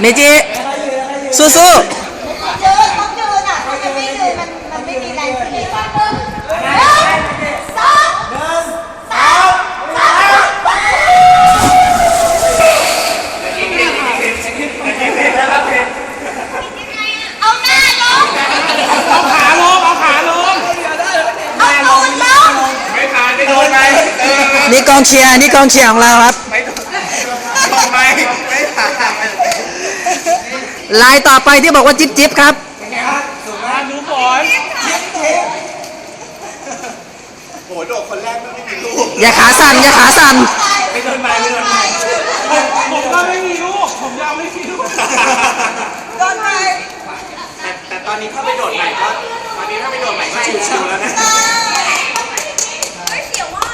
เมจิสู้ยืนต้องยืนอะถ้ามันไม่ยืนมันมันไม่มีแรงขึ้นเลยหนึ่งสองสามสามเอาหน้าลงเอาขาลงเอาขาลงเอาตูนลงไม่ขาดไม่โดนไปเออๆนี่กองเชียร์นี่กองเชียร์ของเราครับ ไม่โดนโดนไปไม่ขาด ลายต่อไปที่บอกว่าจิ๊บจิ๊บครับมาดูฝนโหโดดคนแรกไม่มีลูกอย่าขาสั่นอย่าขาสั่นไม่โดนไปไม่โดนไปผมก็ไม่มีลูกผมยังไม่มีลูกโดนไปแต่แต่ตอนนี้ถ้าไปโดดใหม่ก็ตอนนี้ถ้าไปโดดใหม่ก็ชิวๆแล้วนะ ไม่เสียวว่า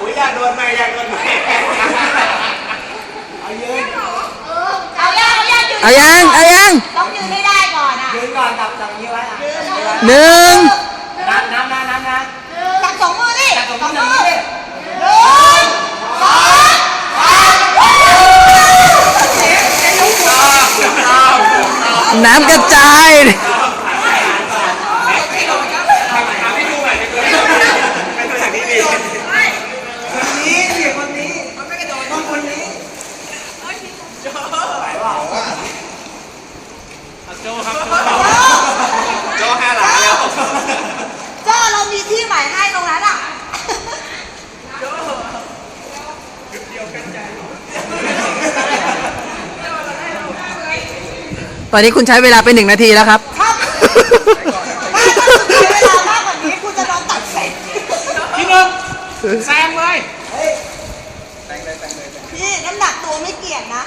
อุ้ยอยากโดนใหม่อยากโดนใหม่ เอายังเอายังยืน เอายังเอายังต้องยืนให้ได้ก่อนอะยืนก่อนจับจับนี้ไว้อะหนึ่งน้ำน้ำน้ำน้ำน้จับสองมือดิำจับตรงสอนี้งตรมืงอนี้หนึ่งสองสามน้ำกระจาย ทำให้ดูหน่อยดีกว่าเป็นตัวอย่างที่ดีคนนี้สิคนนี้มันไม่กระโดดต้องคนนี้ โจครับ โจห้าหลาแล้ว เจ้าเรามีที่ใหม่ให้ตรงนั้นอะ ตอนนี้คุณใช้เวลาไปหนึ่งนาทีแล้วครับ ครับถ้าคุณใช้เวลามากกว่านี้คุณจะโดนตัดเสร็จที่หนึ่งแซงเลยนี่น้ำหนักตัวไม่เกี่ยงนะ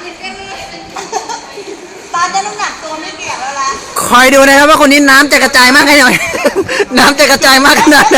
ตอนนี้น้ำหนักตัวไม่เกี่ยงแล้วละคอยดูนะครับว่าคนนี้น้ำจะกระจายมากแค่ไหน น้ำจะกระจายมากขนาดไหน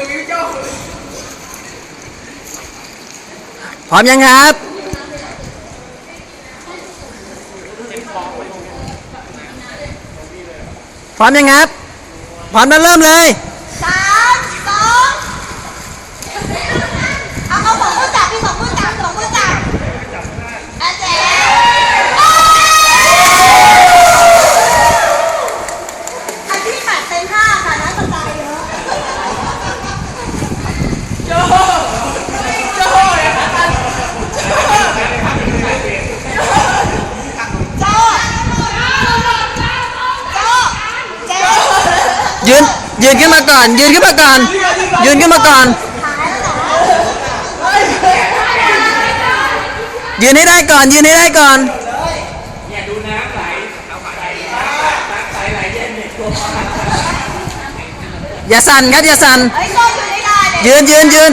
พร้อมยังครับ พร้อมยังครับ พร้อมแล้วเริ่มเลย สามสองเอาเอาสองมือจับพี่สองมือจับสองมือจับอาเจ๊อันที่แปดเต็มห้าค่ะนะสไตล์เยอะโจ้โจ้เจ๊ ยืน ยืนขึ้นมาก่อน ยืนขึ้นมาก่อน ยืนขึ้นมาก่อน ยืนให้ได้ก่อน ยืนให้ได้ก่อนเนี่ยดูน้ำไหลน้ำไหลน้ำใสไหลเย็นเนี่ยตัวอย่าสั่นครับอย่าสั่นยืนยืนยืน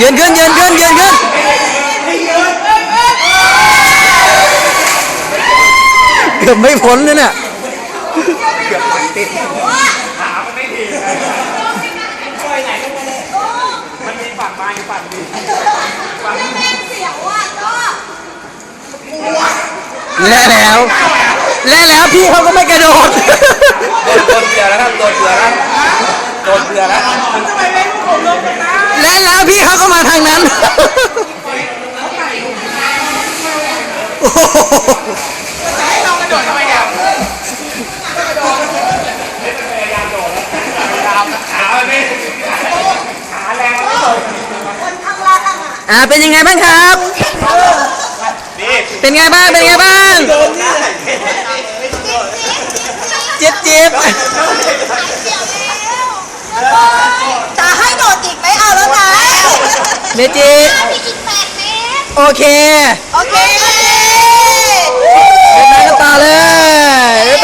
ยืนขึ้นยืนขึ้นยืนขึ้นเกือบไม่พ้นเลยเนี่ยเกือบปันติดขามไม่ดีช่วยไหนก็ไม่ได้มันมีฝั่งมาอีกฝั่ดีแม่เสียวอะก็และแล้วและแล้วพี่เขาก็ไม่กระโดดโดนเสียแล้วครับโดนเสียแล้ว โดนเบื่อแล้วและแล้วพี่เขาก็มาทางนั้น โอ้โหขามันไม่ขาแรงไม่โดนคนข้างล่างอะอ่าเป็นยังไงบ้างครับนี่เป็นไงบ้าง เป็นไงบ้างโดนนี่แหละเจ็บเจ็บ จะให้โดดอีกไหมเอาแล้วนะเมจิอเมโอเคโอเค เป็นน้ำตาเลยน้